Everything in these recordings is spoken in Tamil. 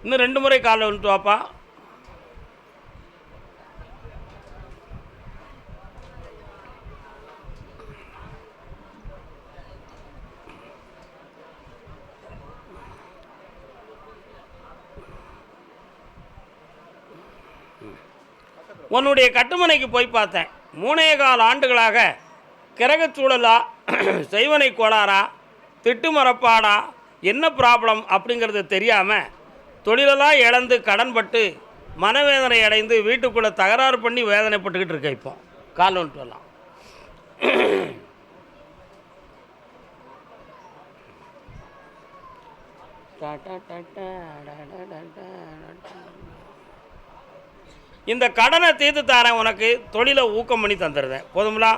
இன்னும் ரெண்டு முறை காலைல வந்துட்டு வாப்பா உன்னுடைய கட்டுமனைக்கு போய் பார்த்தேன். மூணே கால் ஆண்டுகளாக கிரகச்சூழலா செய்வனை கோளாரா திட்டு மரப்பாடா என்ன ப்ராப்ளம் அப்படிங்கிறது தெரியாமல் தொழிலெல்லாம் இழந்து கடன்பட்டு மனவேதனை அடைந்து வீட்டுக்குள்ளே தகராறு பண்ணி வேதனைப்பட்டுக்கிட்டு இருக்க இப்போ. கால் வந்துட்டு வரலாம். இந்த கடனை தீர்த்து தரேன் உனக்கு தொழிலை ஊக்கம் பண்ணி தந்துடுறேன். போதுங்களா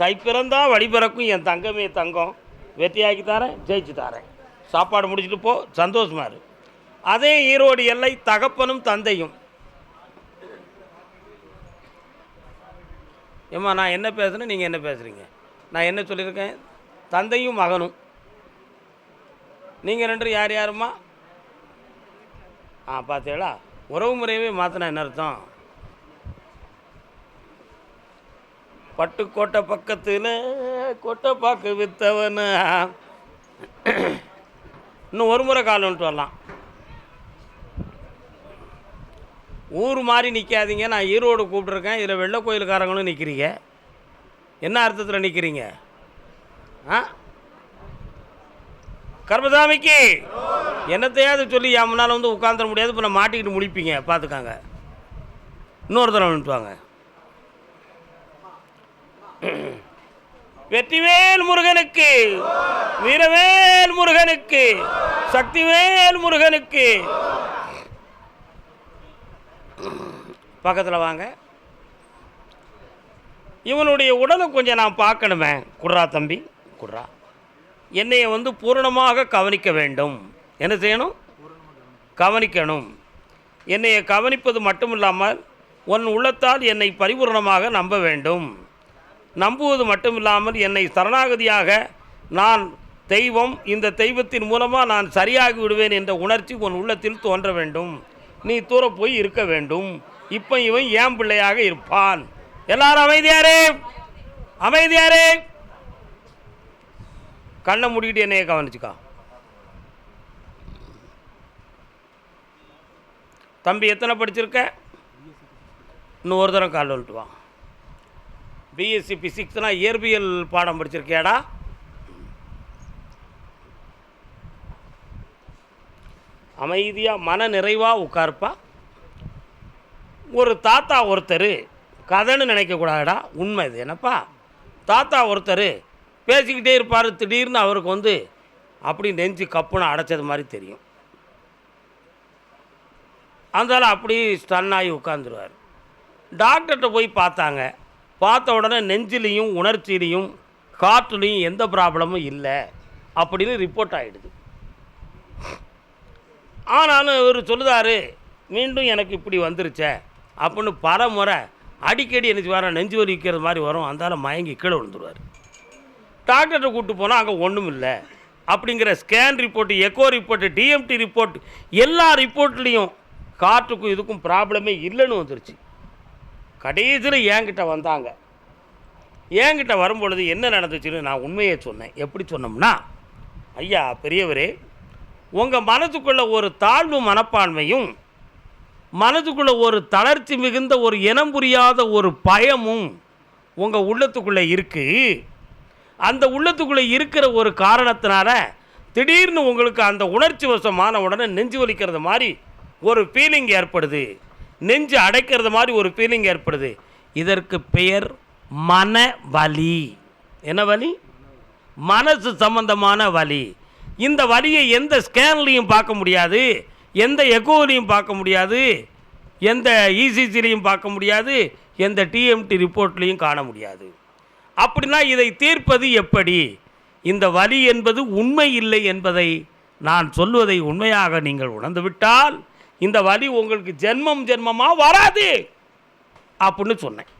தை பிறந்தா வழி பிறக்கும் என் தங்கமே தங்கம். வெற்றியாக்கி தரேன் ஜெயிச்சு தரேன். சாப்பாடு முடிச்சுட்டு போ. சந்தோஷமா இரு. அதே ஈரோடு எல்லை தகப்பனும் தந்தையும். ஏம்மா நான் என்ன பேசுகிறேன் நீங்கள் என்ன பேசுகிறீங்க நான் என்ன சொல்லியிருக்கேன்? தந்தையும் மகனும். நீங்கள் ரெண்டும் யார் யாரும்மா? ஆ பார்த்தீங்களா உறவு முறையவே மாற்றினா என்ன அர்த்தம்? பட்டுக்கோட்டை பக்கத்தில் கொட்டை பார்க்க வித்தவன? இன்னும் ஒரு முறை கால் வந்துட்டு வரலாம். ஊர் மாதிரி நிற்காதீங்க நான் ஈரோடு கூப்பிட்ருக்கேன் இதில் வெள்ளை கோயிலுக்காரங்களும் நிற்கிறீங்க என்ன அர்த்தத்தில் நிற்கிறீங்க ஆ? கர்மசாமிக்கு! என்னத்தையாவது சொல்லி என் முன்னால் வந்து உட்காந்துட முடியாது. இப்போ நான் மாட்டிக்கிட்டு முடிப்பீங்க பார்த்துக்காங்க. இன்னொரு தடவை வந்துட்டு வாங்க. வெற்றிவேல் முருகனுக்கு வீரவேல் முருகனுக்கு சக்திவேல் முருகனுக்கு. பக்கத்தில் வாங்க. இவனுடைய உடலை கொஞ்சம் நான் பார்க்கணுமே. குட்ரா தம்பி குட்ரா என்னைய வந்து பூரணமாக கவனிக்க வேண்டும். என்ன செய்யணும்? கவனிக்கணும். என்னைய கவனிப்பது மட்டும் இல்லாமல் உன் உள்ளத்தால் என்னை பரிபூரணமாக நம்ப வேண்டும். நம்புவது மட்டுமில்லாமல் என்னை சரணாகதியாக நான் தெய்வம் இந்த தெய்வத்தின் மூலமாக நான் சரியாகி விடுவேன் என்ற உணர்ச்சி உன் உள்ளத்தில் தோன்ற வேண்டும். நீ தூர போய் இருக்க வேண்டும். இப்போ இவன் ஏன் பிள்ளையாக இருப்பான்? எல்லாரும் அமைதியாரே! அமைதியாரே! கண்ணை மூடிக்கிட்டு என்னைய கவனிச்சுக்கா. தம்பி எத்தனை படிச்சிருக்க? இன்னும் ஒரு தரம் கால் வந்துட்டு வா பிஎஸ்சி ஃபிசிக்ஸ்னால் இயற்பியல் பாடம் படிச்சிருக்கியாடா? அமைதியாக மன நிறைவாக உட்காருப்பா. ஒரு தாத்தா ஒருத்தர் கதைன்னு நினைக்கக்கூடாதுடா உண்மை இது. என்னப்பா? தாத்தா ஒருத்தர் பேசிக்கிட்டே இருப்பார் திடீர்னு அவருக்கு வந்து அப்படி நெஞ்சு கப்புன்னு அடைச்சது மாதிரி தெரியும். அதனால் அப்படி ஸ்டன் ஆகி உட்காந்துருவார் டாக்டர்கிட்ட போய் பார்த்தாங்க. பார்த்த உடனே நெஞ்சிலையும் உணர்ச்சியிலையும் காற்றுலையும் எந்த ப்ராப்ளமும் இல்லை அப்படின்னு ரிப்போர்ட் ஆகிடுது ஆனாலும் இவர் சொல்லுதாரு மீண்டும் எனக்கு இப்படி வந்துருச்சே. அப்படின்னு பல முறை அடிக்கடி எனக்கு வர நெஞ்சு வலி விற்கிறது மாதிரி வரும். அந்தால மயங்கி கீழே விழுந்துருவார். டாக்டர்கிட்ட கூப்பிட்டு போனால் அங்கே ஒன்றும் இல்லை அப்படிங்கிற scan report echo report TMT report எல்லா ரிப்போர்ட்லேயும் காற்றுக்கும் இதுக்கும் ப்ராப்ளமே இல்லைன்னு வந்துருச்சு. கடைசியில் என்கிட்ட வந்தாங்க. என்கிட்ட வரும்பொழுது என்ன நடந்துச்சுன்னு நான் உண்மையை சொன்னேன். எப்படி சொன்னோம்னா ஐயா பெரியவரே உங்கள் மனதுக்குள்ளே ஒரு தாழ்வு மனப்பான்மையும் மனதுக்குள்ளே ஒரு தளர்ச்சி மிகுந்த ஒரு இனம் புரியாத ஒரு பயமும் உங்கள் உள்ளத்துக்குள்ளே இருக்குது அந்த உள்ளத்துக்குள்ளே இருக்கிற ஒரு காரணத்தினால திடீர்னு உங்களுக்கு அந்த உணர்ச்சி வசமான உடனே நெஞ்சு வலிக்கிறது மாதிரி ஒரு ஃபீலிங் ஏற்படுது. நெஞ்சு அடைக்கிறது மாதிரி ஒரு ஃபீலிங் ஏற்படுது. இதற்கு பெயர் மன வலி. என்ன வலி? மனசு சம்பந்தமான வலி. இந்த வலியை எந்த ஸ்கேன்லேயும் பார்க்க முடியாது. எந்த எக்கோலையும் பார்க்க முடியாது. எந்த இசிசிலையும் பார்க்க முடியாது. எந்த டிஎம்டி ரிப்போர்ட்லையும் காண முடியாது. அப்படின்னா இதை தீர்ப்பது எப்படி? இந்த வலி என்பது உண்மை இல்லை என்பதை நான் சொல்வதை உண்மையாக நீங்கள் உணர்ந்துவிட்டால் இந்த வலி உங்களுக்கு ஜென்மம் ஜென்மமாக வராது அப்படின்னு சொன்னேன்.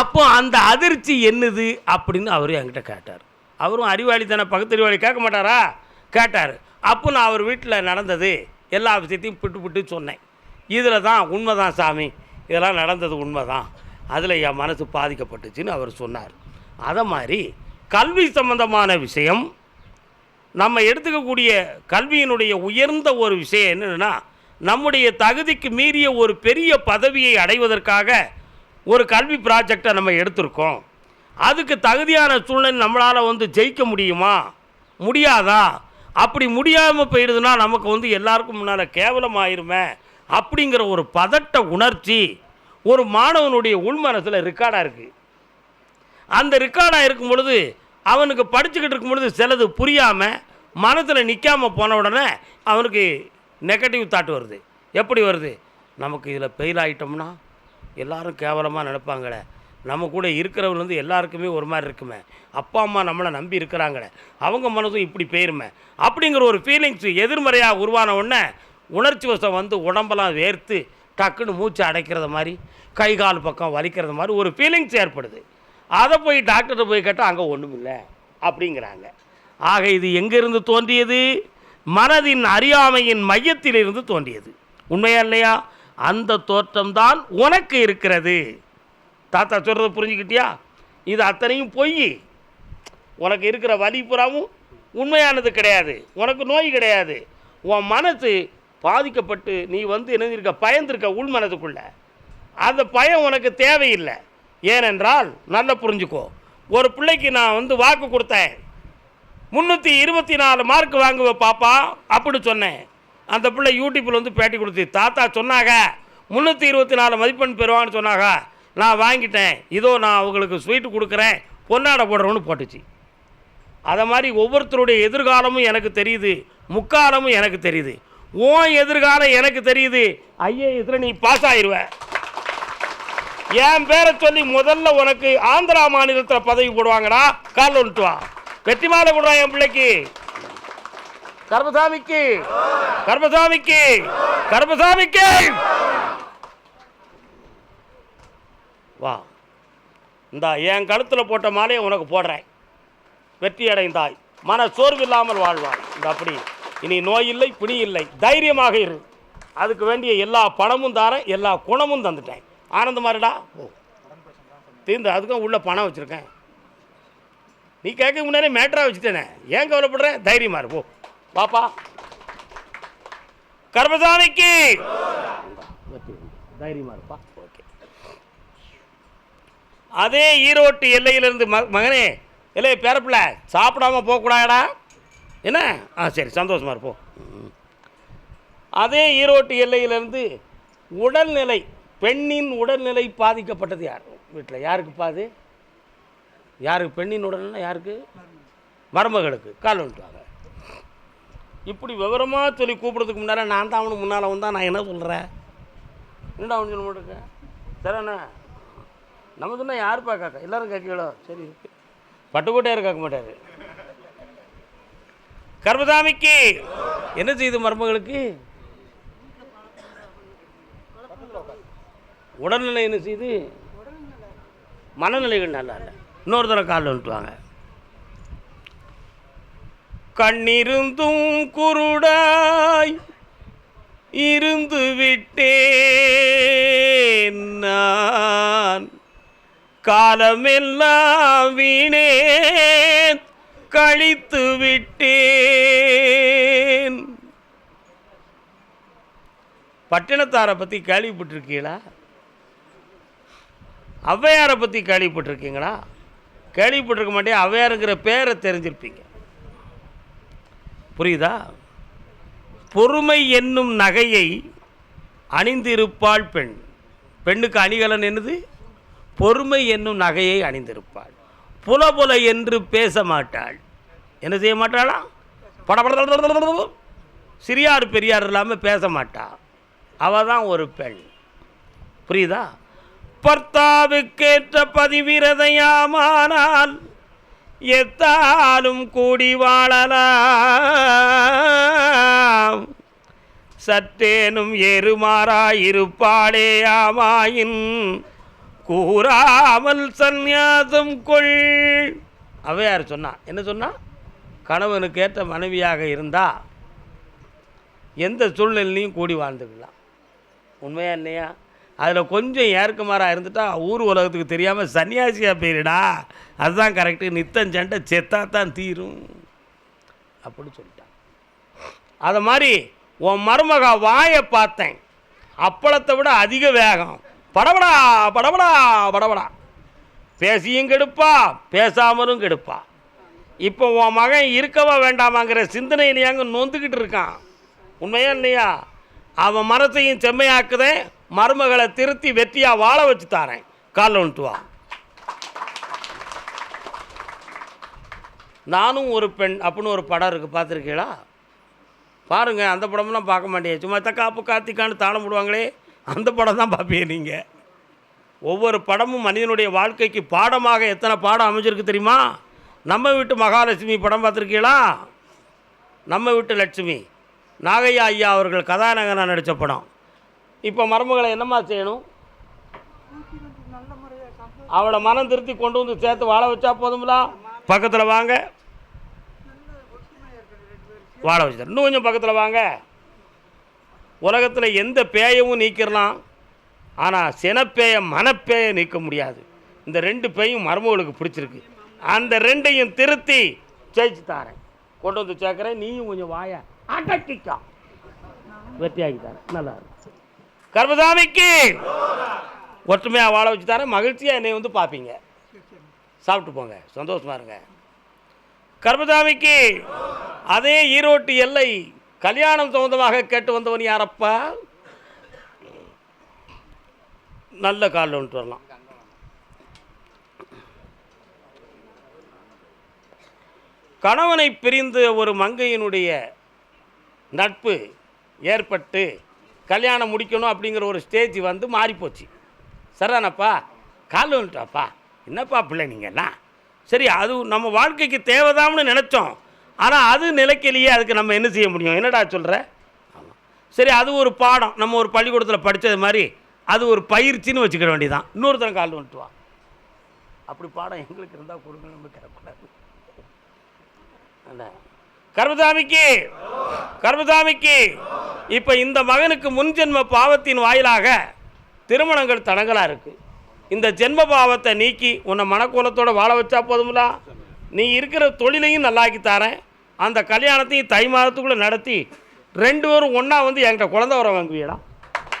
அப்போ அந்த அதிர்ச்சி என்னது அப்படின்னு அவர் என்கிட்ட கேட்டார். அவரும் அறிவாளி தானே பகுத்தறிவாளி கேட்க மாட்டாரா? கேட்டார். அப்போ நான் அவர் வீட்டில் நடந்தது எல்லா விஷயத்தையும் பிட்டு பிட்டு சொன்னேன். இதில் தான் உண்மை தான் சாமி. இதெல்லாம் நடந்தது உண்மை தான் அதில் என் மனசு பாதிக்கப்பட்டுச்சுன்னு அவர் சொன்னார். அதை மாதிரி கல்வி சம்பந்தமான விஷயம் நம்ம எடுத்துக்கக்கூடிய கல்வியினுடைய உயர்ந்த ஒரு விஷயம் என்னென்னா நம்முடைய தகுதிக்கு மீறிய ஒரு பெரிய பதவியை அடைவதற்காக ஒரு கல்வி ப்ராஜெக்டை நம்ம எடுத்திருக்கோம். அதுக்கு தகுதியான சூழ்நிலை நம்மளால் வந்து ஜெயிக்க முடியுமா? முடியாதா? அப்படி முடியாமல் போயிடுதுன்னா நமக்கு வந்து எல்லாருக்கும் முன்னால் கேவலமாயிருமே அப்படிங்கிற ஒரு பதட்ட உணர்ச்சி ஒரு மாணவனுடைய உள்மனத்தில் ரெக்கார்டாக இருக்குது அந்த ரெக்கார்டாக இருக்கும் பொழுது அவனுக்கு படிச்சுக்கிட்டு இருக்கும் பொழுது சிலது புரியாமல் மனத்தில் நிற்காம போன உடனே அவனுக்கு நெகட்டிவ் தாட் வருது. எப்படி வருது? நமக்கு இதில் ஃபெயில் ஆகிட்டோம்னா எல்லோரும் கேவலமாக நினைப்பாங்களே. நம்ம கூட இருக்கிறவங்க வந்து எல்லாருக்குமே ஒரு மாதிரி இருக்குமே. அப்பா அம்மா நம்மளை நம்பி இருக்கிறாங்களே. அவங்க மனசும் இப்படி போயிருமே. அப்படிங்கிற ஒரு ஃபீலிங்ஸ் எதிர்மறையாக உருவான உடனே உணர்ச்சி வசம் வந்து உடம்பெல்லாம் வேர்த்து டக்குன்னு மூச்சு அடைக்கிறது மாதிரி கை கால் பக்கம் வலிக்கிறது மாதிரி ஒரு ஃபீலிங்ஸ் ஏற்படுது. அதை போய் டாக்டர்கிட்ட போய் கேட்டால் அங்கே ஒன்றும் இல்லை அப்படிங்கிறாங்க. ஆக இது எங்கிருந்து தோன்றியது? மனதின் அறியாமையின் மையத்திலிருந்து தோன்றியது. உண்மையா இல்லையா? அந்த தோற்றம்தான் உனக்கு இருக்கிறது. தாத்தா சொல்கிறத புரிஞ்சுக்கிட்டியா? இது அத்தனையும் பொய். உனக்கு இருக்கிற வலி புறாவும் உண்மையானது கிடையாது. உனக்கு நோய் கிடையாது. உன் மனசு பாதிக்கப்பட்டு நீ வந்து இணைஞ்சிருக்க இருக்க பயந்துருக்க உள் மனதுக்குள்ள. அந்த பயம் உனக்கு தேவையில்லை. ஏனென்றால் நல்லா புரிஞ்சுக்கோ. ஒரு பிள்ளைக்கு நான் வந்து வாக்கு கொடுத்தேன். முந்நூற்றி இருபத்தி நாலு மார்க் வாங்குவ பாப்பா அப்படி சொன்னேன். அந்த பிள்ளை யூடியூப்பில் வந்து பேட்டி கொடுத்து தாத்தா சொன்னாங்க. முந்நூற்றி இருபத்தி நாலு மதிப்பெண் பெறுவான்னு சொன்னாங்க. நான் வாங்கிட்டேன். இதோ நான் அவங்களுக்கு ஸ்வீட்டு கொடுக்குறேன். பொன்னாடை போடுறோன்னு போட்டுச்சு. அதை மாதிரி ஒவ்வொருத்தருடைய எதிர்காலமும் எனக்கு தெரியுது. முக்காலமும் எனக்கு தெரியுது. உன் எதிர்காலம் எனக்கு தெரியுது. ஐஏஎஸ்ல நீ பாஸ் ஆயிடுவ என் பேரை சொல்லி முதல்ல உனக்கு ஆந்திரா மாநிலத்தில் பதவி போடுவாங்கடா. கால் ஒன்று வா. வெற்றி மாலை கொடுறான் என் பிள்ளைக்கு. கர்மசாமிக்கு. கர்மசாமிக்கு. கர்மசாமிக்கு. வா. இந்தா என் கழுத்தில் போட்ட மாலையை உனக்கு போடுறேன். வெற்றி அடைந்தாய். மன சோர்வில்லாமல் வாழ்வாய். இந்த அப்படி. இனி நோய் இல்லை பிணி இல்லை. தைரியமாக இரு. அதுக்கு வேண்டிய எல்லா பணமும் தாரேன் எல்லா குணமும் தந்துட்டேன். ஆனந்தமாரிடா ஓ தீர்ந்து அதுக்கும் உள்ள பணம் வச்சுருக்கேன். நீ கேட்க முன்னாடி மேட்ரா வச்சுட்டேனே ஏன் கவலைப்படுற? தைரியமா இரு போ. பாப்பா. கர்மசாமிக்கு! தைரியமா இருப்பா. ஓகே அதே ஈரோட்டு எல்லையிலிருந்து ம மகனே இல்லை பேரப்பிள்ள சாப்பிடாம போகக்கூடாடா என்ன? ஆ சரி சந்தோஷமா இருப்போம். அதே ஈரோட்டு எல்லையிலிருந்து உடல்நிலை பெண்ணின் உடல்நிலை பாதிக்கப்பட்டது யார்? வீட்டில் யாருக்கு பாது யாருக்கு பெண்ணின் உடல்னா யாருக்கு? மருமகளுக்கு. கால் வந்துட்டாங்க. இப்படி விவரமாக சொல்லி கூப்பிட்றதுக்கு முன்னால் நான் தான் அவனுக்கு முன்னால் வந்தால் நான் என்ன சொல்கிறேன் என்னடா அவனு சொல்ல மாட்டேங்க? சரிண்ணா நம்ம சொன்னால் யாருப்பா காக்கா எல்லாரும் கேட்கலோ சரி பட்டுக்கோட்டையார் கேட்க மாட்டார். கர்மசாமிக்கு என்ன செய்யுது மருமகளுக்கு? உடல்நிலை என்ன செய்யுது மனநிலைகள் நல்லா இல்லை. இன்னொரு தடவை காலில் விட்டுவாங்க கண்ணிருந்தும் குருடாய் இருந்து விட்டேன் நான். காலமெல்லாம் வீணே கழித்து விட்டேன். பட்டினத்தாரை பற்றி கேள்விப்பட்டிருக்கீங்களா? ஔவையாரை பற்றி கேள்விப்பட்டிருக்கீங்களா? கேள்விப்பட்டிருக்க மாட்டேன். அவையாருங்கிற பேரை தெரிஞ்சிருப்பீங்க. புரியுதா? பொறுமை என்னும் நகையை அணிந்திருப்பாள் பெண். பெண்ணுக்கு அணிகலன் என்னது? பொறுமை என்னும் நகையை அணிந்திருப்பாள். புல புல என்று பேச மாட்டாள். என்ன செய்ய மாட்டாளா? பட சிறியார் பெரியார் இல்லாமல் பேச மாட்டாள் அவள் தான் ஒரு பெண் புரியுதா பர்த்தாவுக்கேற்ற பதிவிரதையாமானால் எத்தாலும் கூடி வாழலாம். சற்றேனும் ஏறுமாறாயிருப்பாளே ஆமாயின் கூறாமல் சந்நியாசம் கொள். அவையார் சொன்னா என்ன சொன்னா? கணவனுக்கு ஏற்ற மனைவியாக இருந்தால் எந்த சூழ்நிலையும் கூடி வாழ்ந்துக்கலாம். உண்மையா இல்லையா? அதில் கொஞ்சம் ஏற்குமாராக இருந்துட்டா ஊர் உலகத்துக்கு தெரியாமல் சன்னியாசியாக போயிருடா. அதுதான் கரெக்டு நித்தம் சண்டை செத்தா தான் தீரும். அப்படின்னு சொல்லிட்டான். அதை மாதிரி உன் மருமக வாயை பார்த்தேன். அப்பளத்தை விட அதிக வேகம். படபடா படபடா படபடா. பேசியும் கெடுப்பா பேசாமலும் கெடுப்பா. இப்போ உன் மகன் இருக்கவா வேண்டாமாங்கிற சிந்தனையிலேயாங்க நொந்துக்கிட்டு இருக்கான். உண்மையா இல்லையா? அவன் மரத்தையும் செம்மையாக்குதேன் மருமகளை திருத்தி வெற்றியாக வாழ வச்சு தாரேன். காலில் வந்துட்டு வா. நானும் ஒரு பெண் அப்படின்னு ஒரு படம் இருக்குது பார்த்துருக்கீங்களா? பாருங்கள் அந்த படம்லாம் பார்க்க மாட்டேன். சும்மா தக்காப்பு காத்திக்கான்னு தாளம் போடுவாங்களே அந்த படம் தான் பார்ப்பீங்க நீங்கள் ஒவ்வொரு படமும் மனிதனுடைய வாழ்க்கைக்கு பாடமாக எத்தனை பாடம் அமைஞ்சிருக்கு தெரியுமா? நம்ம வீட்டு மகாலட்சுமி படம் பார்த்துருக்கீங்களா? நம்ம வீட்டு லட்சுமி. நாகையா ஐயா அவர்கள் கதாநாயகனாக நடித்த படம். இப்போ மருமகளை என்னம்மா செய்யணும்? அவளை மனம் திருத்தி கொண்டு வந்து சேர்த்து வாழ வச்சா போதும்ல? பக்கத்தில் வாங்க. வாழ வச்சு இன்னும் கொஞ்சம் பக்கத்தில் வாங்க. உலகத்தில் எந்த பேயவும் நீக்கிடலாம் ஆனால் சினப்பேய மனப்பேயை நீக்க முடியாது. இந்த ரெண்டு பேயும் மருமகளுக்கு பிடிச்சிருக்கு. அந்த ரெண்டையும் திருத்தி ஜெயிச்சு தாரேன். கொண்டு வந்து சேர்க்குறேன். நீயும் கொஞ்சம் வாய. அடக்கிக்கா வெற்றியாக்கி தரேன் நல்லா கர்மசாமிக்கு ஒற்றுமையாக வாழ வச்சு தரேன் மகிழ்ச்சியாக என்னை வந்து பார்ப்பீங்க. சாப்பிட்டு போங்க. சந்தோஷமா இருங்க. கர்மசாமிக்கு அதே ஈரோட்டு எல்லை கல்யாணம் சம்பந்தமாக கேட்டு வந்தவன் யாரப்பா? நல்ல காலில் வந்துட்டு வரலாம். கணவனை பிரிந்து ஒரு மங்கையினுடைய நட்பு ஏற்பட்டு கல்யாணம் முடிக்கணும் அப்படிங்கிற ஒரு ஸ்டேஜ் வந்து மாறிப்போச்சு. சரிதானப்பா கால் வந்துட்டாப்பா. என்னப்பா பிள்ளை நீங்கள்லாம் சரி அது நம்ம வாழ்க்கைக்கு தேவைதாம்னு நினச்சோம். ஆனால் அது நிலைக்கலையே அதுக்கு நம்ம என்ன செய்ய முடியும்? என்னடா சொல்கிற ஆமாம் சரி அது ஒரு பாடம். நம்ம ஒரு பள்ளிக்கூடத்தில் படித்தது மாதிரி அது ஒரு பயிற்சின்னு வச்சுக்கிற வேண்டியதான் இன்னொருத்தன் கால் வந்துட்டு வா அப்படி பாடம் எங்களுக்கு இருந்தால் கொடுங்க நம்ம கிடக்கூடாது கர்மசாமிக்கு கர்மசாமிக்கு. இப்போ இந்த மகனுக்கு முன்ஜென்ம பாவத்தின் வாயிலாக திருமணங்கள் தடங்களாக இருக்குது இந்த ஜென்ம பாவத்தை நீக்கி உன்னை மனக்கோலத்தோடு வாழ வச்சா போதும்ல? நீ இருக்கிற தொழிலையும் நல்லாக்கி தரேன். அந்த கல்யாணத்தையும் தை மாதத்துக்குள்ளே நடத்தி ரெண்டு பேரும் ஒன்றா வந்து என்கிட்ட குழந்த வர வாங்குவீடா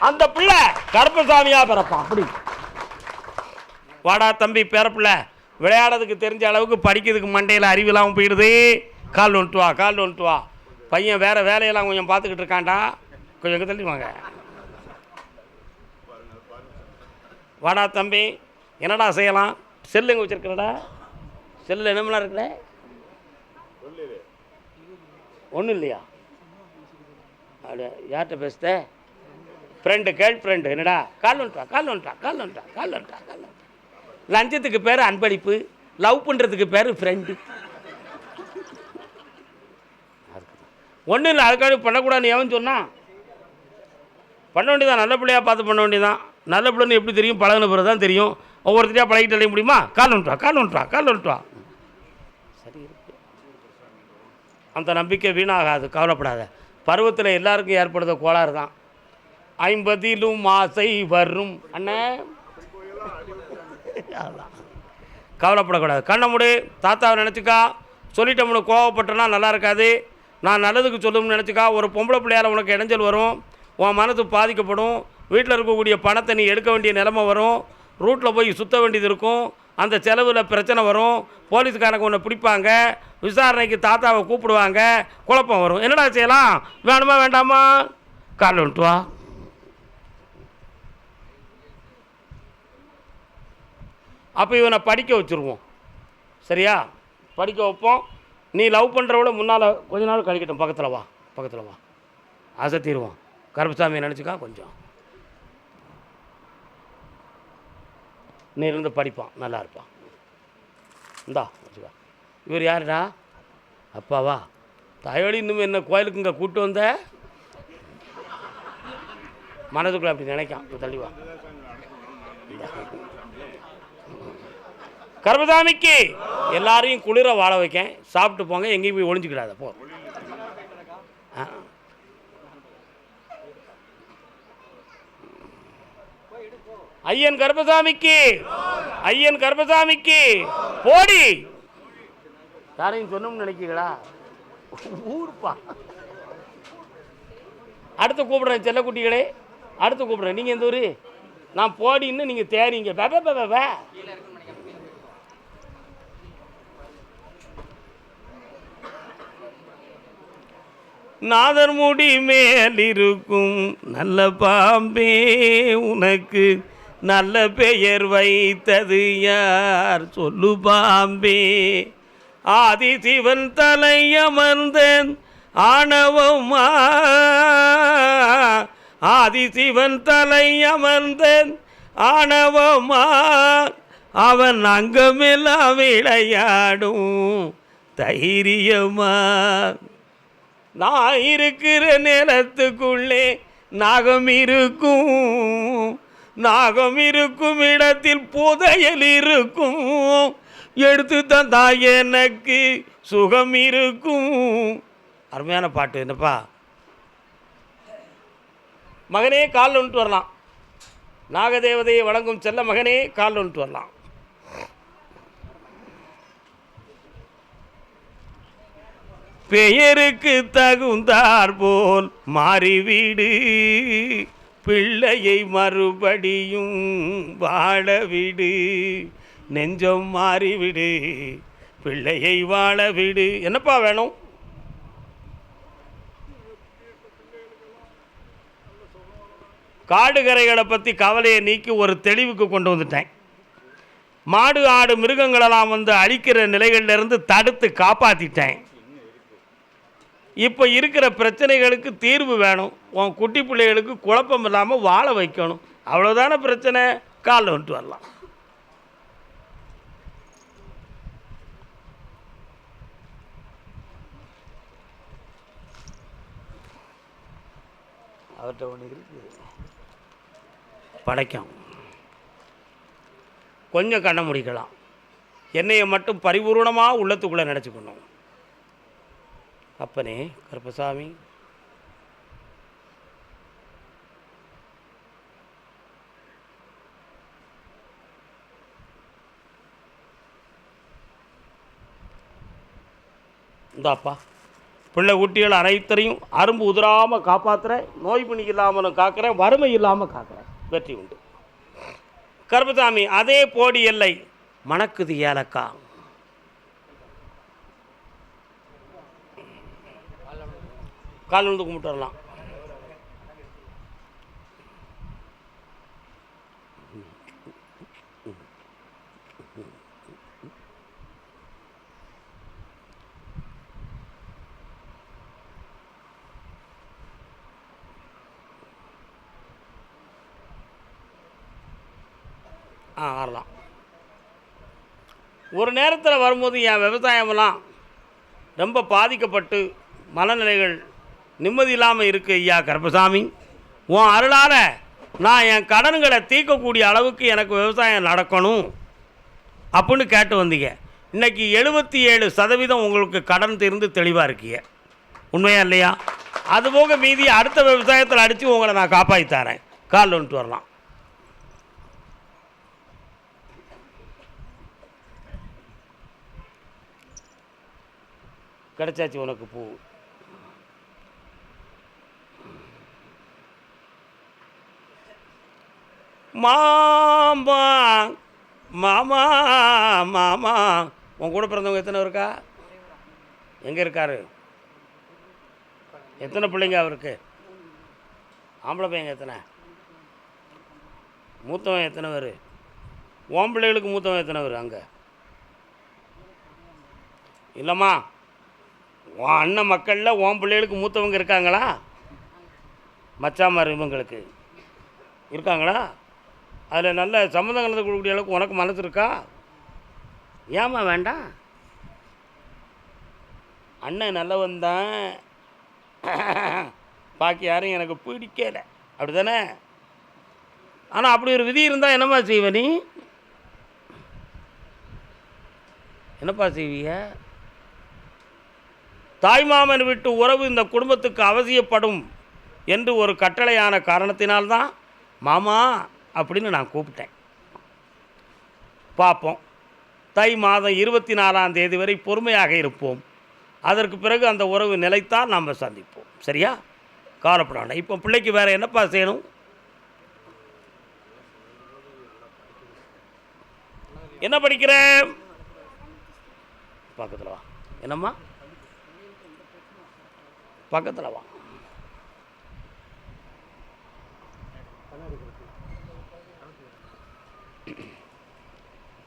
அந்த பிள்ளை கருப்பசாமியாக பிறப்பான். அப்படி. வாடா தம்பி பிறப்பில்ல விளையாடுறதுக்கு தெரிஞ்ச அளவுக்கு படிக்கிறதுக்கு மண்டையில் அறிவில்லாமல் போயிடுது. கால் வந்துட்டு வா கால் வந்துட்டு வா பையன் வேறு வேலையெல்லாம் கொஞ்சம் பார்த்துக்கிட்டு இருக்கான்டா. கொஞ்சம் எங்கே தள்ளி வாங்க. வாடா தம்பி என்னடா செய்யலாம்? செல்லு எங்கே வச்சுருக்கிறடா? செல்லில் என்னமெல்லாம் இருக்குல்ல? ஒன்றும் இல்லையா? அப்படியா யார்கிட்ட பேசுத? ஃப்ரெண்டு கேர்ள் ஃப்ரெண்டு என்னடா? கால் வந்துட்டா கால் வந்துட்டா கால் வந்துட்டா கால் வந்துட்டா கால் வந்துட்டா லஞ்சத்துக்கு பேர் அன்பளிப்பு லவ் பண்ணுறதுக்கு பேர் ஃப்ரெண்டு ஒன்றும் இல்லை அதுக்காக பண்ணக்கூடாதுன்னு எவன் சொன்னான்? பண்ண வேண்டியதான் நல்ல பிள்ளையாக பார்த்து பண்ண வேண்டியதான் நல்ல பிள்ளைன்னு எப்படி தெரியும்? பழகின பிறகு தான் தெரியும். ஒவ்வொருத்தரையாக பழகிட்டு அடைய முடியுமா? கால் வந்துட்டா கால் வந்துட்டா கால் வந்துட்டா சரி அந்த நம்பிக்கை வீணாகாது கவலைப்படாத. பருவத்தில் எல்லாருக்கும் ஏற்படுற கோளாறு தான். ஐம்பதிலும் ஆசை வரும். அண்ணே. கவலைப்படக்கூடாது. கண்ணை மூடு. தாத்தாவை நினச்சிக்கா. சொல்லிட்டோம்னு கோவப்பட்டனா நல்லா இருக்காது. நான் நல்லதுக்கு சொல்லணும்னு நினச்சிக்கா ஒரு பொம்பளை பிள்ளையால் உனக்கு இடைஞ்சல் வரும் உன் மனது பாதிக்கப்படும் வீட்டில் இருக்கக்கூடிய பணத்தை நீ எடுக்க வேண்டிய நிலமை வரும் ரூட்டில் போய் சுற்ற வேண்டியது இருக்கும் அந்த செலவில் பிரச்சனை வரும் போலீஸ்காரங்க உன்னை பிடிப்பாங்க விசாரணைக்கு தாத்தாவை கூப்பிடுவாங்க குழப்பம் வரும். என்னடா செய்யலாம்? வேணுமா வேண்டாமா? காலில் வந்துட்டு வா. அப்போ இவனை படிக்க வச்சுருவோம். சரியா? படிக்க வைப்போம். நீ லவ் பண்ணுறவோட முன்னால் கொஞ்ச நாள் கழிக்கட்டும். பக்கத்தில் வா பக்கத்தில் வா. அசத்திடுவோம் கருப்பசாமி நினச்சிக்கா கொஞ்சம். நீ இருந்து படிப்பான் நல்லா இருப்பான். இந்தா வச்சுக்கா. இவர் யாருடா? அப்பாவா? தயோடி இன்னும் என்ன கோயிலுக்கு இங்கே கூப்பிட்டு வந்த? மனதுக்குள்ளே அப்படி நினைக்கான். இப்ப தள்ளி வா இந்தா. கர்மசாமிக்கு எல்லாரையும் குளிர வாழ வைக்கேன். சாப்பிட்டு போங்க எங்கேயும் போய் ஒளிஞ்சுக்கிடாத போ. ஐயன் கர்மசாமிக்கு ஐயன் கர்மசாமிக்கு போடி. யாரையும் சொன்னோம்னு நினைக்கிறீங்களா? ஊர்ப்பா. அடுத்து கூப்பிடுறேன் செல்லக்குட்டிகளே. அடுத்து கூப்பிடுறேன். நீங்கள் எந்த ஊர்? நான் போடின்னு நீங்கள் தேறீங்க பே பே, பே, பே, பே. நாதர் முடி மேலிருக்கும். நல்ல பாம்பே உனக்கு நல்ல பெயர் வைத்தது யார்? சொல்லு பாம்பே. ஆதி சிவன் தலை அமர்ந்தன் ஆணவமா ஆதி சிவன் தலை அமர்ந்தன் ஆணவமா அவன் அங்கமெல்லாம் விளையாடும் தைரியமா. நான் இருக்கிற நிலத்துக்குள்ளே நாகம் இருக்கும். நாகம் இருக்கும் இடத்தில் புதையல் இருக்கும். எடுத்து தந்தா எனக்கு சுகம் இருக்கும். அருமையான பாட்டு என்னப்பா? மகனே கால் ஒன்று வரலாம். நாகதேவதையை வழங்கும் செல்ல மகனே கால் ஒன்று வரலாம். பெயருக்கு தகுந்தார் போல் மாறிவிடு. பிள்ளையை மறுபடியும் வாழவிடு. நெஞ்சம் மாறிவிடு. பிள்ளையை வாழவிடு. என்னப்பா வேணும்? காடுகரைகளை பற்றி கவலையை நீக்கி ஒரு தெளிவுக்கு கொண்டு வந்துட்டேன். மாடு ஆடு மிருகங்களெல்லாம் வந்து அழிக்கிற நிலைகள்லேருந்து தடுத்து காப்பாற்றிட்டேன் இப்போ இருக்கிற பிரச்சனைகளுக்கு தீர்வு வேணும். உன் குட்டி பிள்ளைகளுக்கு குழப்பம் இல்லாமல் வாழ வைக்கணும். அவ்வளோதானே பிரச்சனை? காலில் வந்துட்டு வரலாம். அவர்கிட்ட ஒன்று இருக்குது படைக்கும் கொஞ்சம் கண்ண முடிக்கலாம். என்னையை மட்டும் பரிபூர்ணமாக உள்ளத்துக்குள்ளே நினச்சிக்கணும். அப்பனே கருப்பசாமி. இந்தாப்பா பிள்ளை குட்டிகள் அனைத்தரையும் அரும்பு உதிராமல் காப்பாற்றுறேன் நோய் பிணி இல்லாமலும் காக்கிறேன் வறுமை இல்லாமல் காக்கிறேன் வெற்றி உண்டு. கருப்பசாமி அதே போடி எல்லை. மணக்குது ஏலக்கா கால் விழுந்து கும்பிட்டு வரலாம் ஆ ஆறலாம். ஒரு நேரத்தில் வரும்போது என் விவசாயமெல்லாம் ரொம்ப பாதிக்கப்பட்டு மனநிலைகள் நிம்மதி இல்லாமல் இருக்கு ஐயா கருப்பசாமி. உன் அருளால் நான் என் கடன்களை தீர்க்கக்கூடிய அளவுக்கு எனக்கு விவசாயம் நடக்கணும் அப்படின்னு கேட்டு வந்தீங்க. இன்னைக்கு எழுபத்தி ஏழு சதவீதம் உங்களுக்கு கடன் தீர்ந்து தெளிவாக இருக்கீங்க. உண்மையா இல்லையா? அதுபோக மீதி அடுத்த விவசாயத்தில் அடித்து உங்களை நான் காப்பாற்றி தரேன். கால் வந்துட்டு வரலாம். கிடச்சாச்சு உனக்கு பூ. மாமா மாமா மாமா. உன் கூட பிறந்தவங்க எத்தனை இருக்கா? எங்கே இருக்காரு? எத்தனை பிள்ளைங்க அவருக்கு? ஆம்பளை பையங்க எத்தனை? மூத்தவன் எத்தனை பேர்? உன் பிள்ளைகளுக்கு மூத்தவன் எத்தனை பேர் அங்கே? இல்லைம்மா உன் அண்ணன் மக்களில் உன் பிள்ளைகளுக்கு மூத்தவங்க இருக்காங்களா? மச்சாமார் இவங்களுக்கு. இருக்காங்களா? அதில் நல்ல சம்மந்தம் கலந்து கொடுக்கக்கூடிய அளவுக்கு உனக்கு மனசு இருக்கா? ஏம்மா வேண்டாம். அண்ணன் நல்லவன் தான். பாக்கி யாரும் எனக்கு பிடிக்கல. அப்படி தானே ஆனால் அப்படி ஒரு விதி இருந்தால் என்னம்மா செய்வ நீ? என்னப்பா செய்விய தாய்மாமன் விட்டு உறவு இந்த குடும்பத்துக்கு அவசியப்படும் என்று ஒரு கட்டளையான காரணத்தினால்தான். மாமா அப்படின்னு நான் கூப்பிட்டேன். பார்ப்போம். தை மாதம் இருபத்தி நாலாம் தேதி வரை பொறுமையாக இருப்போம். அதற்கு பிறகு அந்த உறவு நிலைத்தால் நாம் சந்திப்போம். சரியா? கவலைப்பட வேண்டாம் இப்போ பிள்ளைக்கு வேறு என்னப்பா செய்யணும்? என்ன படிக்கிற? பக்கத்தில் வா. என்னம்மா? பக்கத்தில் வா.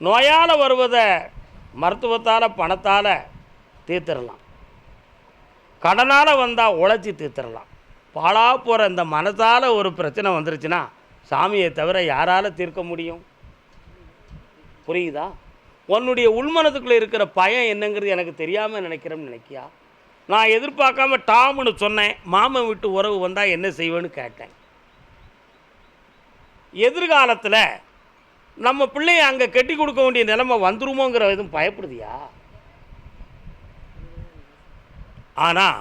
நோயால் வருவதை மருத்துவத்தால் பணத்தால் தீர்த்துடலாம். கடனால் வந்தால் உழைச்சி தீர்த்துடலாம். பாழா போகிற இந்த மனதால் ஒரு பிரச்சனை வந்துருச்சுன்னா சாமியை தவிர யாரால் தீர்க்க முடியும்? புரியுதா? உன்னுடைய உள்மனத்துக்குள்ளே இருக்கிற பயம் என்னங்கிறது எனக்கு தெரியாமல் நினைக்கிறேன்னு நினைக்கியா? நான் எதிர்பார்க்காம டாம்னு சொன்னேன் மாமன் விட்டு உறவு வந்தால் என்ன செய்வேன்னு கேட்டேன். எதிர்காலத்தில் நம்ம பிள்ளைய அங்கே கட்டி கொடுக்க வேண்டிய நிலைமை வந்துருமோங்கிற எதுவும் பயப்படுதியா? ஆனால்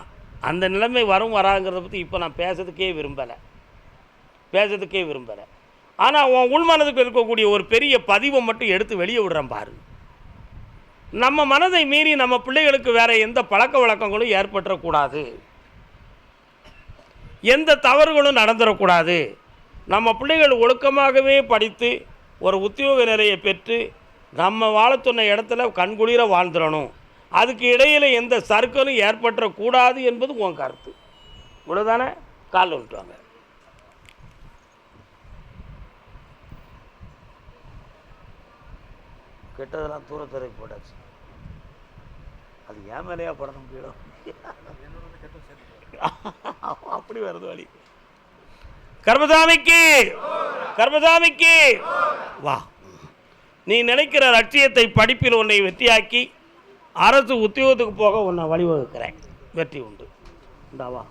அந்த நிலைமை வரும் வராங்கிறத பற்றி இப்போ நான் பேசுறதுக்கே விரும்பலை. பேசுறதுக்கே விரும்பலை. ஆனால் உன் உள்மனதுக்கு இருக்கக்கூடிய ஒரு பெரிய பதிவை மட்டும் எடுத்து வெளியே விடுறேன் பாரு. நம்ம மனதை மீறி நம்ம பிள்ளைகளுக்கு வேறு எந்த பழக்க வழக்கங்களும் ஏற்பட்டுறக்கூடாது. எந்த தவறுகளும் நடந்துடக்கூடாது நம்ம பிள்ளைகள் ஒழுக்கமாகவே படித்து ஒரு உத்தியோக நிலையை பெற்று நம்ம வாழச் சொன்ன இடத்துல கண்குளிர வாழ்ந்துடணும். அதுக்கு இடையில் எந்த சர்க்கலும் ஏற்பட்டுறக்கூடாது என்பது உன் கருத்து. இவ்வளோதானே கால் விட்டுவாங்க கெட்டதெல்லாம் தூரத்துறை போட்டாச்சு. அது ஏன் மேலேயா படணும் போயிடும் அப்படி வருது வழி. கர்மசாமிக்கு! கர்மசாமிக்கு! வா. நீ நினைக்கிற லட்சியத்தை படிப்பில் உன்னை வெற்றியாக்கி அரசு உத்தியோகத்துக்கு போக உன்னை வழிவகுக்கிறேன். வெற்றி உண்டு. இந்தாவா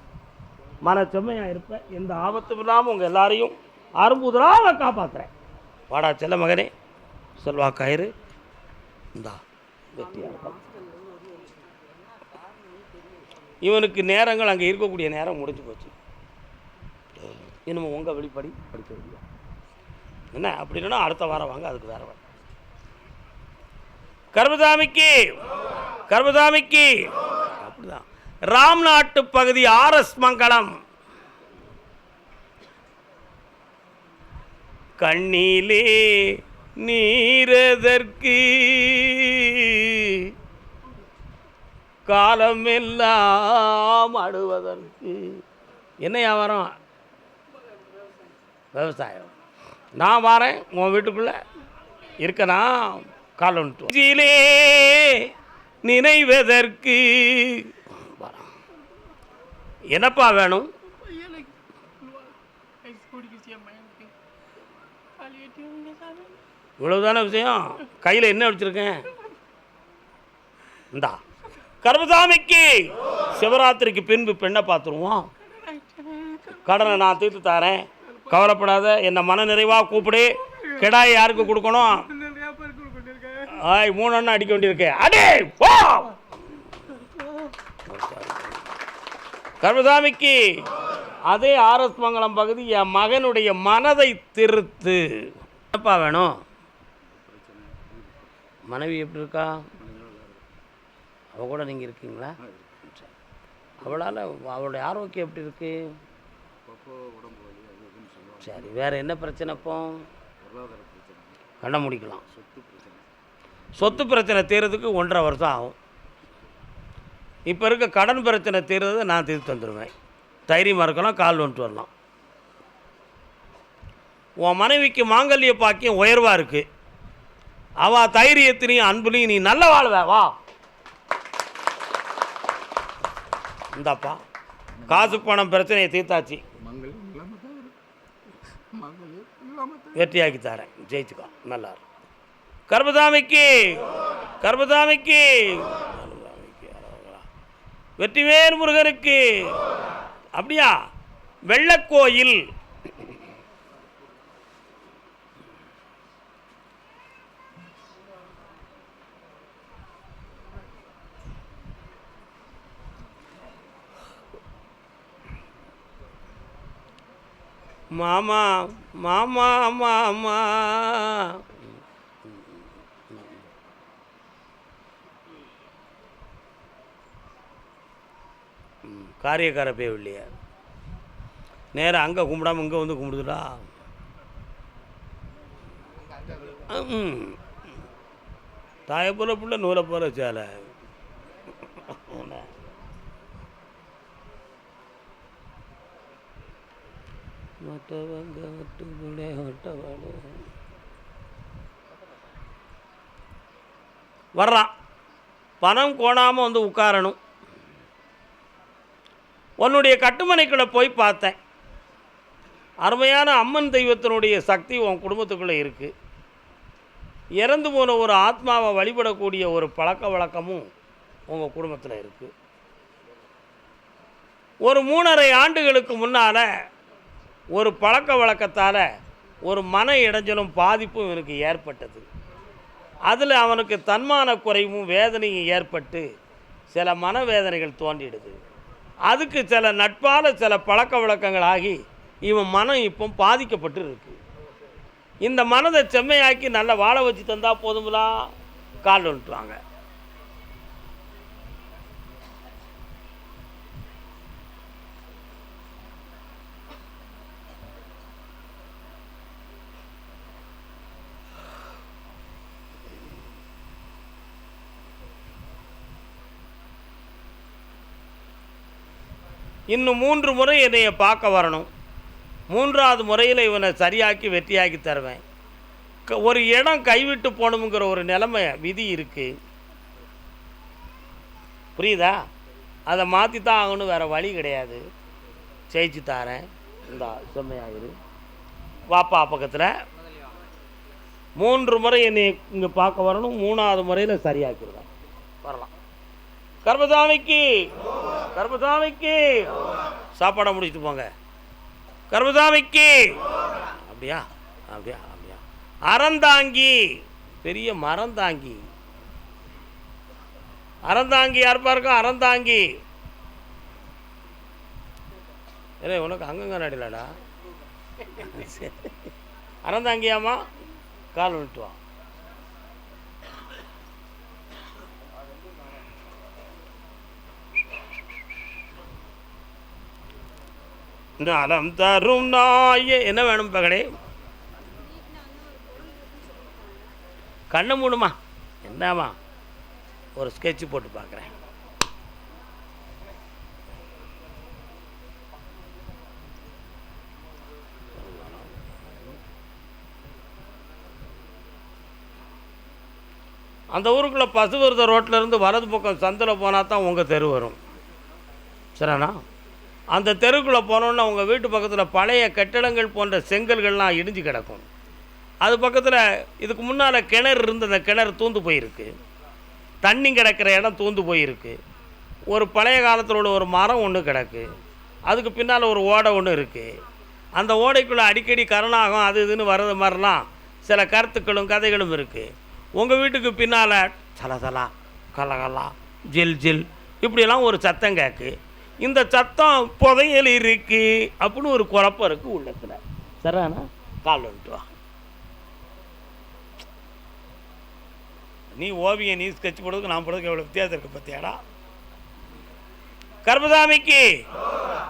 மன செம்மையாக இருப்பேன் எந்த ஆபத்தும் இல்லாமல் உங்கள் எல்லாரையும் அரும்புதலாக காப்பாற்றுறேன் வாடா செல்ல மகனே. செல்வா கயிறு. இந்தா. வெற்றியாக இருப்பான் இவனுக்கு நேரங்கள் அங்கே இருக்கக்கூடிய நேரம் முடிஞ்சு போச்சு. இன்னும் உங்கள் வெளிப்படி படிக்க முடியும் என்ன? அப்படின்னா அடுத்த வாரம் வாங்க அதுக்கு வேற வாங்க கர்மதாமிக்கு கர்மதாமிக்கு. அப்படிதான். ராம்நாட்டு பகுதி ஆர்எஸ் மங்கலம். கண்ணிலே நீரதற்கு காலமெல்லாம் அடுவதற்கு. என்ன வியாபாரம்? விவசாயம். நான் வரேன் உன் வீட்டுக்குள்ளே இருக்கனா காலம் ஜிலே நினைவதற்கு. என்னப்பா வேணும்? இவ்வளவுதானே விஷயம்? கையில் என்ன வச்சுருக்கேன்? இந்தா. கர்மசாமிக்கு சிவராத்திரிக்கு பின்பு பெண்ணை பார்த்துருவோம். கடனை நான் தீர்த்து தரேன். கவலைப்படாத என்னை மன நிறைவாக கூப்பிடு. கிடாய் யாருக்கு கொடுக்கணும்? ஆய் மூணு அண்ணன் அடிக்க வேண்டியிருக்கு. அடே போ கர்மசாமிக்கு அதே ஆர்எஸ் மங்கலம் பகுதி என் மகனுடைய மனதை திருத்து. என்னப்பா வேணும்? மனைவி எப்படி இருக்கா? அவ கூட நீங்கள் இருக்கீங்களா? அவளால் அவளுடைய ஆரோக்கியம் எப்படி இருக்கு? சரி வேறு என்ன பிரச்சனை இப்போ? கண்ண முடிக்கலாம் சொத்து பிரச்சனை தீர்றதுக்கு ஒன்றரை வருஷம் ஆகும். இப்போ இருக்க கடன் பிரச்சனை தீர்றதை நான் தீர்த்து தந்துடுவேன் தைரியமாக இருக்கலாம் கால் வந்துட்டு வரலாம். உன் மனைவிக்கு மாங்கல்ய பாக்கியம் உயர்வாக இருக்குது அவள் தைரியத்திலையும் அன்புலையும் நீ நல்ல வாழ்வே வா. இந்தாப்பா காசு பணம் பிரச்சனையை தீர்த்தாச்சு மங்கலம் இல்லாமல் தான் இருக்கு மங்கலம் இல்லாமல் தான் வெற்றியாக்கி தரேன். ஜெயிச்சுக்கோ. நல்லா இருக்கும் கர்மசாமிக்கு! கர்மசாமிக்கு! வெற்றிவேல் முருகனுக்கு! அப்படியா? வெள்ளக்கோயில்! மாமா மாமா மாமா. காரியக்கார பேய் இல்லையா. நேராக அங்கே கும்பிடாம இங்கே வந்து கும்பிடுதுடா. ம். பிள்ளை நூலை போல சேலை மற்றவங்க ஒட்டுக்குள்ளே ஒட்டவாடு வர்றான் பணம் கோணாமல் வந்து உட்காரணும். உன்னுடைய கட்டுமனைக்குள்ளே போய் பார்த்தேன். அருமையான அம்மன் தெய்வத்தினுடைய சக்தி உன் குடும்பத்துக்குள்ளே இருக்குது இறந்து போன ஒரு ஆத்மாவை வழிபடக்கூடிய ஒரு பழக்க வழக்கமும் உங்கள் குடும்பத்தில் இருக்குது ஒரு மூணரை ஆண்டுகளுக்கு முன்னால் ஒரு பழக்க வழக்கத்தால் ஒரு மன இடைஞ்சலும் பாதிப்பும் இவனுக்கு ஏற்பட்டது. அதில் அவனுக்கு தன்மான குறைவும் வேதனையும் ஏற்பட்டு சில மனவேதனைகள் தோன்றிடுது. அதுக்கு சில நட்பால் சில பழக்க வழக்கங்கள் ஆகி இவன் மனம் இப்போ பாதிக்கப்பட்டு இருக்கு. இந்த மனதை செம்மையாக்கி நல்லா வாழ வச்சு தந்தால் போதுங்களா கால் வந்துட்டுவாங்க இன்னும் மூன்று முறை என்னையை பார்க்க வரணும். மூன்றாவது முறையில் இவனை சரியாக்கி வெற்றியாக்கி தருவேன். க- ஒரு இடம் கைவிட்டு போகணுங்கிற ஒரு நிலைமை விதி இருக்குது புரியுதா? அதை மாற்றி தான் ஆகணும் வேறு வழி கிடையாது. ஜெயிச்சு தாரேன். இந்த செம்மையாகிரு வாப்பா பக்கத்தில். மூன்று முறை என்னை இங்கே பார்க்க வரணும். மூணாவது முறையில் சரியாக்கிடுவேன். வரலாம். கர்மசாமிக்கு கர்மசாமிக்கு. சாப்பாடை முடிச்சுட்டு போங்க. கர்மசாமிக்கு. அப்படியா? அப்படியா? அப்படியா? அறந்தாங்கி பெரிய மரந்தாங்கி அறந்தாங்கி யாருப்பா இருக்கும் அறந்தாங்கி ஏலே உனக்கு அங்கங்க நடிலடா. அறந்தாங்கியாமா கால் விட்டுவான் வா நலம் தரும் நாயே. என்ன வேணும் பகடே கண்ணை மூடுமா? என்னம்மா? ஒரு ஸ்கெட்ச் போட்டு பார்க்குறேன். அந்த ஊருக்குள்ளே பசுவர்தர் ரோட்டில் இருந்து வலது பக்கம் சந்தில் போனால் தான் உங்கள் தெரு வரும். சரிண்ணா அந்த தெருக்குள்ளே போனோன்னா உங்கள் வீட்டு பக்கத்தில் பழைய கட்டிடங்கள் போன்ற செங்கல்கள்லாம் இடிஞ்சு கிடக்கும். அது பக்கத்தில் இதுக்கு முன்னால் கிணறு இருந்து அந்த கிணறு தூந்து போயிருக்கு. தண்ணி கிடக்கிற இடம் தூந்து போயிருக்கு. ஒரு பழைய காலத்தில் உள்ள ஒரு மரம் ஒன்று கிடக்கு. அதுக்கு பின்னால் ஒரு ஓடை ஒன்று இருக்குது அந்த ஓடைக்குள்ளே அடிக்கடி கருணாகம் அது இதுன்னு வர்றது மாதிரிலாம் சில கருத்துக்களும் கதைகளும் இருக்குது உங்கள் வீட்டுக்கு பின்னால் சலசலா கலகலா ஜில் ஜில் இப்படியெல்லாம் ஒரு சத்தம் கேட்கு இந்த சத்தம் புதையல் இருக்கு அப்படின்னு ஒரு குழப்பம் இருக்குது உள்ளத்தில். சரிண்ணா கால் வந்துட்டு வா. நீ ஓவியம் நீ ஸ்கெட்ச் போடுறதுக்கு நான் போடுறதுக்கு எவ்வளோ வித்தியாசம் இருக்குது பார்த்தியாடா கர்மசாமிக்கு!